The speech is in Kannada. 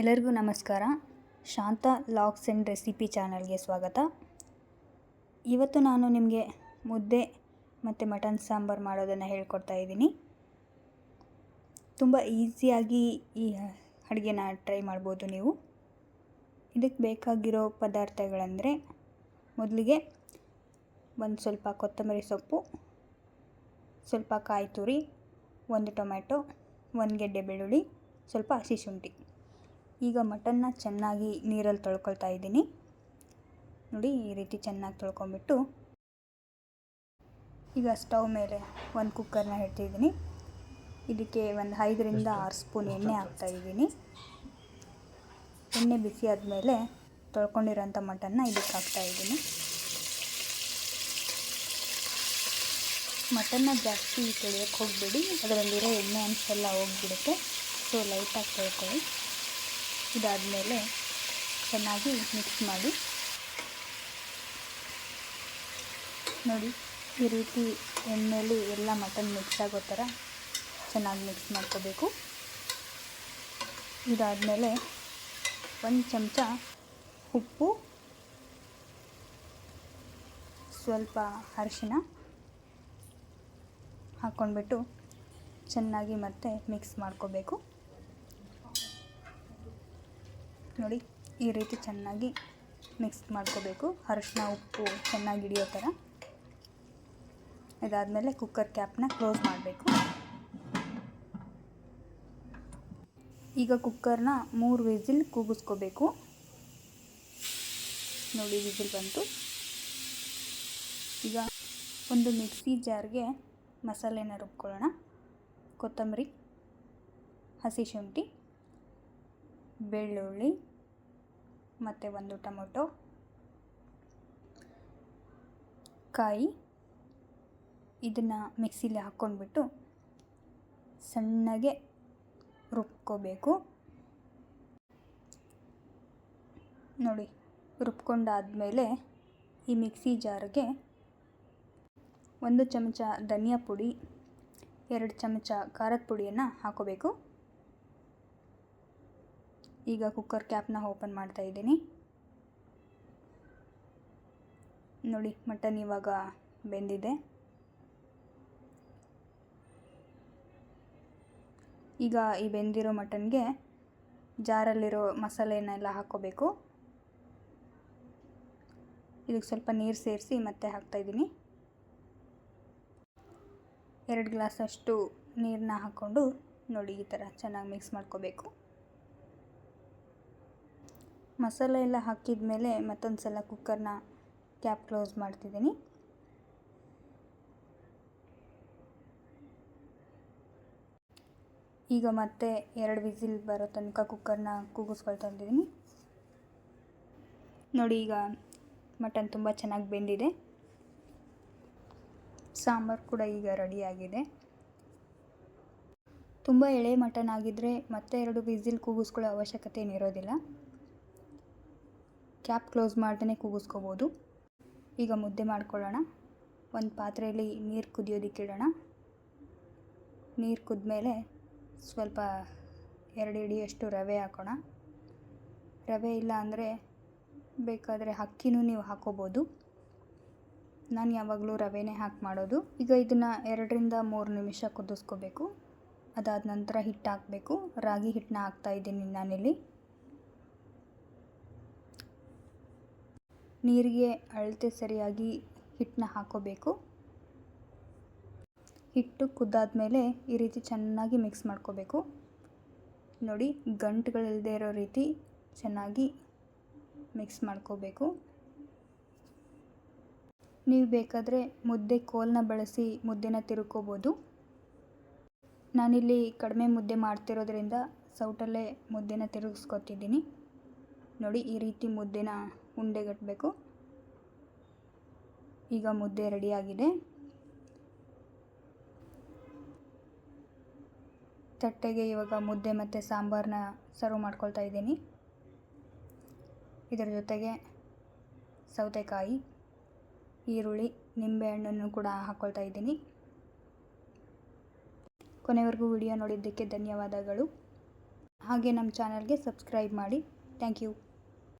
ಎಲ್ಲರಿಗೂ ನಮಸ್ಕಾರ. ಶಾಂತ ಲಾಕ್ಸ್ ಆ್ಯಂಡ್ ರೆಸಿಪಿ ಚಾನಲ್ಗೆ ಸ್ವಾಗತ. ಇವತ್ತು ನಾನು ನಿಮಗೆ ಮುದ್ದೆ ಮತ್ತು ಮಟನ್ ಸಾಂಬಾರು ಮಾಡೋದನ್ನು ಹೇಳ್ಕೊಡ್ತಾ ಇದ್ದೀನಿ. ತುಂಬ ಈಸಿಯಾಗಿ ಈ ಅಡುಗೆನ ಟ್ರೈ ಮಾಡ್ಬೋದು ನೀವು. ಇದಕ್ಕೆ ಬೇಕಾಗಿರೋ ಪದಾರ್ಥಗಳಂದರೆ ಮೊದಲಿಗೆ ಒಂದು ಸ್ವಲ್ಪ ಕೊತ್ತಂಬರಿ ಸೊಪ್ಪು, ಸ್ವಲ್ಪ ಕಾಯಿ ತುರಿ, ಒಂದು ಟೊಮ್ಯಾಟೊ, ಒಂದು ಗೆಡ್ಡೆ ಬೆಳ್ಳುಳ್ಳಿ, ಸ್ವಲ್ಪ ಹಸಿ ಶುಂಠಿ. ಈಗ ಮಟನ್ನ ಚೆನ್ನಾಗಿ ನೀರಲ್ಲಿ ತೊಳ್ಕೊಳ್ತಾ ಇದ್ದೀನಿ. ನೋಡಿ ಈ ರೀತಿ ಚೆನ್ನಾಗಿ ತೊಳ್ಕೊಂಬಿಟ್ಟು ಈಗ ಸ್ಟವ್ ಮೇಲೆ ಒಂದು ಕುಕ್ಕರ್ನ ಇಡ್ತಿದ್ದೀನಿ ಇದಕ್ಕೆ ಒಂದು ಐದರಿಂದ ಆರು ಸ್ಪೂನ್ ಎಣ್ಣೆ ಹಾಕ್ತಾ ಇದ್ದೀನಿ. ಎಣ್ಣೆ ಬಿಸಿ ಆದಮೇಲೆ ತೊಳ್ಕೊಂಡಿರೋಂಥ ಮಟನ್ನ ಇದಕ್ಕೆ ಹಾಕ್ತಾ ಇದ್ದೀನಿ. ಮಟನ್ನ ಜಾಸ್ತಿ ತೊಳೆಯೋಕ್ಕೆ ಹೋಗಬೇಡಿ. ಅದರಲ್ಲಿರೋ ಎಣ್ಣೆ ಅಂಶ ಎಲ್ಲ ಹೋಗ್ಬಿಡುತ್ತೆ. ಸೊ ಲೈಟಾಗಿ ತೊಳ್ಕೊಳ್ಳಿ. ಇದಾದಮೇಲೆ ಚೆನ್ನಾಗಿ ಮಿಕ್ಸ್ ಮಾಡಿ. ನೋಡಿ, ಈ ರೀತಿ ಎಣ್ಣೆಯಲ್ಲಿ ಎಲ್ಲ ಮಟನ್ ಮಿಕ್ಸ್ ಆಗೋ ಥರ ಚೆನ್ನಾಗಿ ಮಿಕ್ಸ್ ಮಾಡ್ಕೋಬೇಕು. ಇದಾದಮೇಲೆ ಒಂದು ಚಮಚ ಉಪ್ಪು, ಸ್ವಲ್ಪ ಅರಿಶಿನ ಹಾಕ್ಕೊಂಡ್ಬಿಟ್ಟು ಚೆನ್ನಾಗಿ ಮತ್ತೆ ಮಿಕ್ಸ್ ಮಾಡ್ಕೋಬೇಕು. ನೋಡಿ, ಈ ರೀತಿ ಚೆನ್ನಾಗಿ ಮಿಕ್ಸ್ ಮಾಡ್ಕೋಬೇಕು. ಅರಶಿನ ಉಪ್ಪು ಚೆನ್ನಾಗಿ ಹಿಡಿಯೋ ಥರ. ಇದಾದಮೇಲೆ ಕುಕ್ಕರ್ ಕ್ಯಾಪ್ನ ಕ್ಲೋಸ್ ಮಾಡಬೇಕು. ಈಗ ಕುಕ್ಕರ್ನ ಮೂರು ವಿಸಿಲ್ ಕೂಗಿಸ್ಕೋಬೇಕು. ನೋಡಿ ವಿಸಿಲ್ ಬಂತು. ಈಗ ಒಂದು ಮಿಕ್ಸಿ ಜಾರ್ಗೆ ಮಸಾಲೆನ ರುಬ್ಕೊಳ್ಳೋಣ. ಕೊತ್ತಂಬರಿ, ಹಸಿ ಶುಂಠಿ ಬೆಳ್ಳುಳ್ಳಿ, ಮತ್ತು ಒಂದು ಟೊಮೊಟೊ, ಕಾಯಿ, ಇದನ್ನು ಮಿಕ್ಸಿಲಿ ಹಾಕ್ಕೊಂಡ್ಬಿಟ್ಟು ಸಣ್ಣಗೆ ರುಬ್ಕೋಬೇಕು. ನೋಡಿ, ರುಬ್ಕೊಂಡಾದಮೇಲೆ ಈ ಮಿಕ್ಸಿ ಜಾರ್ಗೆ ಒಂದು ಚಮಚ ಧನಿಯಾ ಪುಡಿ, ಎರಡು ಚಮಚ ಖಾರದ ಪುಡಿಯನ್ನು ಹಾಕೋಬೇಕು. ಈಗ ಕುಕ್ಕರ್ ಕ್ಯಾಪ್ನ ಓಪನ್ ಮಾಡ್ತಾ ಇದ್ದೀನಿ. ನೋಡಿ ಮಟನ್ ಇವಾಗ ಬೆಂದಿದೆ. ಈಗ ಈ ಬೆಂದಿರೋ ಮಟನ್ಗೆ ಜಾರಲ್ಲಿರೋ ಮಸಾಲೆಯನ್ನೆಲ್ಲ ಹಾಕ್ಕೋಬೇಕು. ಇದಕ್ಕೆ ಸ್ವಲ್ಪ ನೀರು ಸೇರಿಸಿ ಮತ್ತೆ ಹಾಕ್ತಾಯಿದ್ದೀನಿ ಎರಡು ಗ್ಲಾಸಷ್ಟು ನೀರನ್ನ ಹಾಕ್ಕೊಂಡು ನೋಡಿ ಈ ಥರ ಚೆನ್ನಾಗಿ ಮಿಕ್ಸ್ ಮಾಡ್ಕೋಬೇಕು. ಮಸಾಲೆ ಎಲ್ಲ ಹಾಕಿದ ಮೇಲೆ ಮತ್ತೊಂದು ಸಲ ಕುಕ್ಕರ್ನ ಕ್ಯಾಪ್ ಕ್ಲೋಸ್ ಮಾಡ್ತಿದ್ದೀನಿ. ಈಗ ಮತ್ತೆ ಎರಡು ವಿಸಿಲ್ ಬರೋ ತನಕ ಕುಕ್ಕರ್ನ ಕೂಗಿಸ್ಕೊಳ್ತಾ ಇದ್ದೀನಿ. ನೋಡಿ ಈಗ ಮಟನ್ ತುಂಬ ಚೆನ್ನಾಗಿ ಬೆಂದಿದೆ. ಸಾಂಬಾರು ಕೂಡ ಈಗ ರೆಡಿಯಾಗಿದೆ ತುಂಬ ಎಳೆ ಮಟನ್ ಆಗಿದ್ದರೆ ಮತ್ತೆ ಎರಡು ವಿಸಿಲ್ ಕೂಗಿಸ್ಕೊಳ್ಳೋ ಅವಶ್ಯಕತೆ ಏನಿರೋದಿಲ್ಲ. ಕ್ಯಾಪ್ ಕ್ಲೋಸ್ ಮಾಡ್ದೇ ಕೂಗಿಸ್ಕೋಬೋದು. ಈಗ ಮುದ್ದೆ ಮಾಡ್ಕೊಳ್ಳೋಣ. ಒಂದು ಪಾತ್ರೆಯಲ್ಲಿ ನೀರು ಕುದಿಯೋದಿಕ್ಕೆ ಇಡೋಣ. ನೀರು ಕುದ್ಮೇಲೆ ಸ್ವಲ್ಪ ಎರಡು ಇಡಿಯಷ್ಟು ರವೆ ಹಾಕೋಣ. ರವೆ ಇಲ್ಲ ಅಂದರೆ ಬೇಕಾದರೆ ಅಕ್ಕಿನೂ ನೀವು ಹಾಕೋಬೋದು. ನಾನು ಯಾವಾಗಲೂ ರವೆನೇ ಹಾಕಿ ಮಾಡೋದು. ಈಗ ಇದನ್ನು ಎರಡರಿಂದ ಮೂರು ನಿಮಿಷ ಕುದಿಸ್ಕೋಬೇಕು. ಅದಾದ ನಂತರ ಹಿಟ್ಟು ಹಾಕಬೇಕು. ರಾಗಿ ಹಿಟ್ಟನ್ನ ಹಾಕ್ತಾಯಿದ್ದೀನಿ ನಾನಿಲ್ಲಿ. ನೀರಿಗೆ ಅಳತೆ ಸರಿಯಾಗಿ ಹಿಟ್ಟನ್ನ ಹಾಕೋಬೇಕು. ಹಿಟ್ಟು ಕುದ್ದಾದಮೇಲೆ ಈ ರೀತಿ ಚೆನ್ನಾಗಿ ಮಿಕ್ಸ್ ಮಾಡ್ಕೋಬೇಕು. ನೋಡಿ ಗಂಟುಗಳಿಲ್ಲದೆ ಇರೋ ರೀತಿ ಚೆನ್ನಾಗಿ ಮಿಕ್ಸ್ ಮಾಡ್ಕೋಬೇಕು. ನೀವು ಬೇಕಾದರೆ ಮುದ್ದೆ ಕೋಲನ್ನ ಬಳಸಿ ಮುದ್ದೆನ ತಿರುಕೋಬೋದು ನಾನಿಲ್ಲಿ ಕಡಿಮೆ ಮುದ್ದೆ ಮಾಡ್ತಿರೋದ್ರಿಂದ ಸೌಟಲ್ಲೇ ಮುದ್ದೆನ ತಿರುಗಿಸ್ಕೊತಿದ್ದೀನಿ. ನೋಡಿ, ಈ ರೀತಿ ಮುದ್ದೆನ ಉಂಡೆಗಟ್ಟಬೇಕು. ಈಗ ಮುದ್ದೆ ರೆಡಿಯಾಗಿದೆ. ತಟ್ಟೆಗೆ ಇವಾಗ ಮುದ್ದೆ ಮತ್ತು ಸಾಂಬಾರನ್ನ ಸರ್ವ್ ಮಾಡ್ಕೊಳ್ತಾ ಇದ್ದೀನಿ. ಇದರ ಜೊತೆಗೆ ಸೌತೆಕಾಯಿ, ಈರುಳ್ಳಿ ನಿಂಬೆಹಣ್ಣನ್ನು ಕೂಡ ಹಾಕ್ಕೊಳ್ತಾ ಇದ್ದೀನಿ. ಕೊನೆವರೆಗೂ ವಿಡಿಯೋ ನೋಡಿದ್ದಕ್ಕೆ ಧನ್ಯವಾದಗಳು. ಹಾಗೆ ನಮ್ಮ ಚಾನಲ್ಗೆ ಸಬ್ಸ್ಕ್ರೈಬ್ ಮಾಡಿ. Thank you